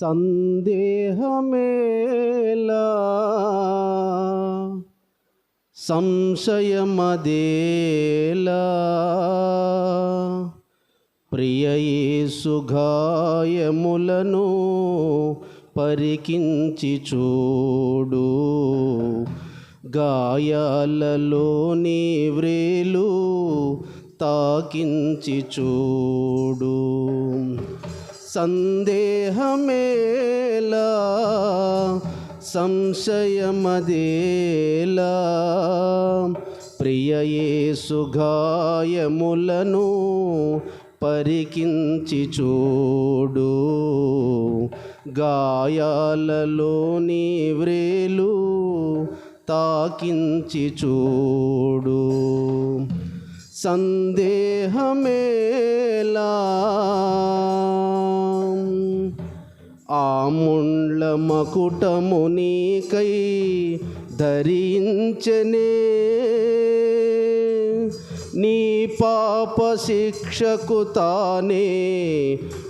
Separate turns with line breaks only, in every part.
సందేహమేలా? సంశయమదేలా? ప్రియయేసు గాయములను పరికించి చూడు. గాయాలలోని వ్రేలు తాకించి చూడు. సందేహమేలా సంశయమదేలా. ప్రియయే సుగాయములను పరికించి చూడు గాయాలలోని వ్రేలు తాకించి చూడు. సందేహమేలా ఆ మకుటమునికై ధరించనే. నీ పాప శిక్షకు తానే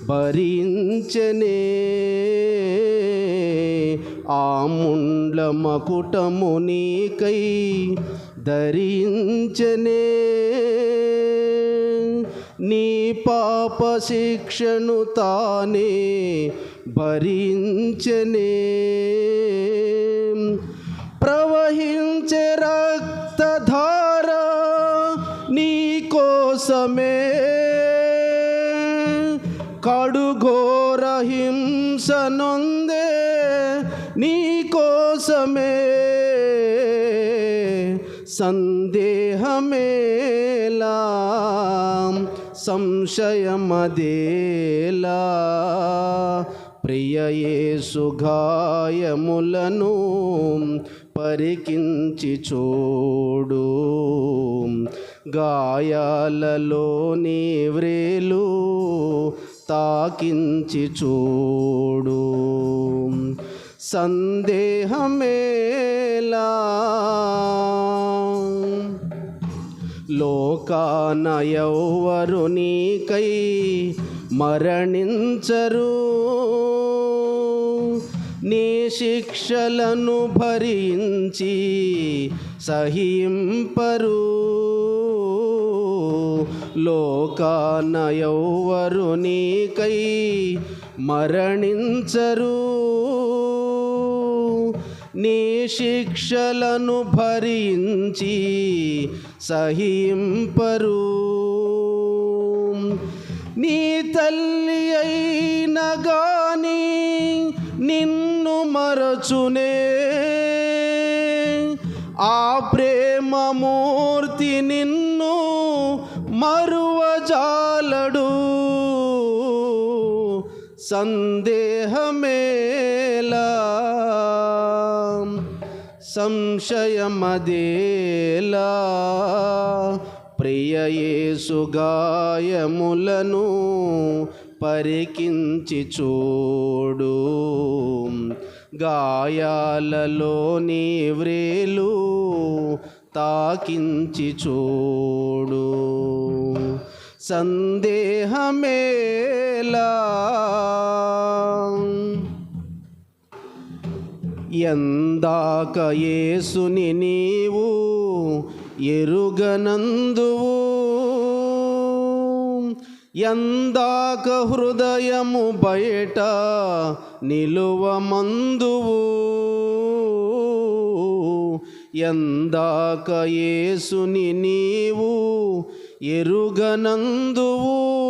భరించనే. ఆముండ్ల మకుటమునికై ధరించనే. నీ పాప శిక్షను తానే భరించనే. ప్రవహించే రక్తధార నీ కోసమే. కడుఘోర హింస నొందే నీ కోసమే. సందేహమేలా సంశయమదేలా. ప్రియయే గాయములను పరికించి చూడు. గాయాలలోని వ్రేలు తాకించి చూడు. సందేహమేలా. లోకాన ఎవ్వరు నీకై మరణించరు. నీ శిక్షలను భరించి సహింపరు. లోకాన ఎవ్వరు నీకై మరణించరు. నీ శిక్షలను భరించి సహింపరు. నీ తల్లి అయిన గాని నిన్ను మరచునే. ఆ ప్రేమమూర్తి నిన్ను మరువజాలడు. సందేహమేలా సంశయమదేలా. ప్రియయేసుగాయములను పరికించి చూడు. గాయాలలోని వ్రేలు తాకించి చూడు. సందేహమేలా. ఎందాక యేసుని నీవు ఎరుగనందువు. ఎందాక హృదయము బయట నిలువమందువు. ఎందాక యేసుని నీవు ఎరుగనందువు.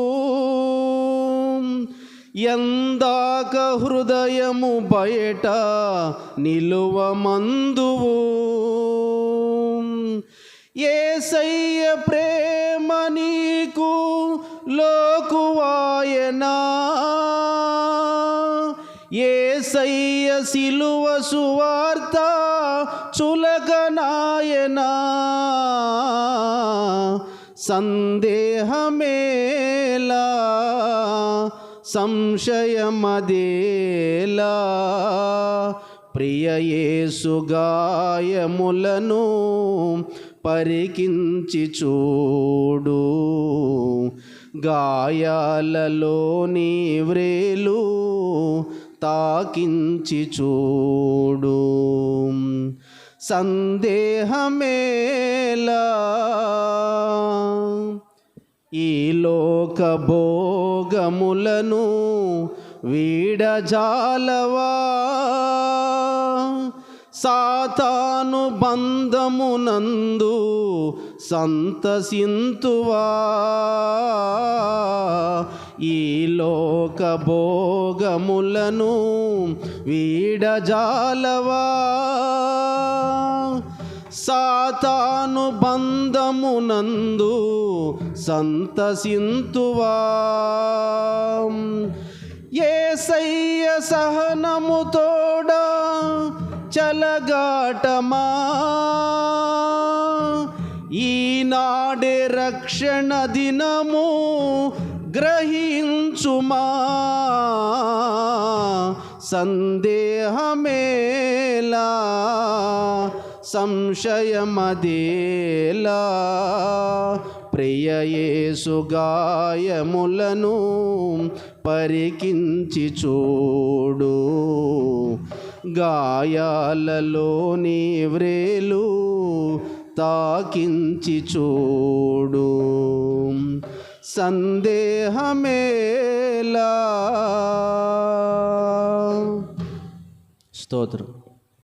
ఎందాక హృదయము బయట నిలువమందువు. ఏసయ్య ప్రేమ నీకు లోకువాయనా. ఏసయ్య సిలువ సువార్త చులకనాయనా. సందేహమే సంశయమదేలా. ప్రియయేసుగాయములను పరికించి చూడు. గాయాలలోని వ్రేలు తాకించి చూడు. సందేహమేలా. ఈ లోకబో భోగములను వీడజాలవా? సాతాను బంధమునందు సంతసింతువా? ఈ లోక భోగములను వీడజాలవా? సాతాను బంధమునందు సంతసింతువా. ఏసయ్య సహనము తోడా చలగాటమా. ఈనాడే రక్షణ దినము గ్రహించుమా. సందేహమేలా. సంశయమదేలా. ప్రియయేసుగాయములను పరికించి చూడు. గాయాలలోని వ్రేలు తాకించి చూడు. సందేహమేలా. స్తోత్రం.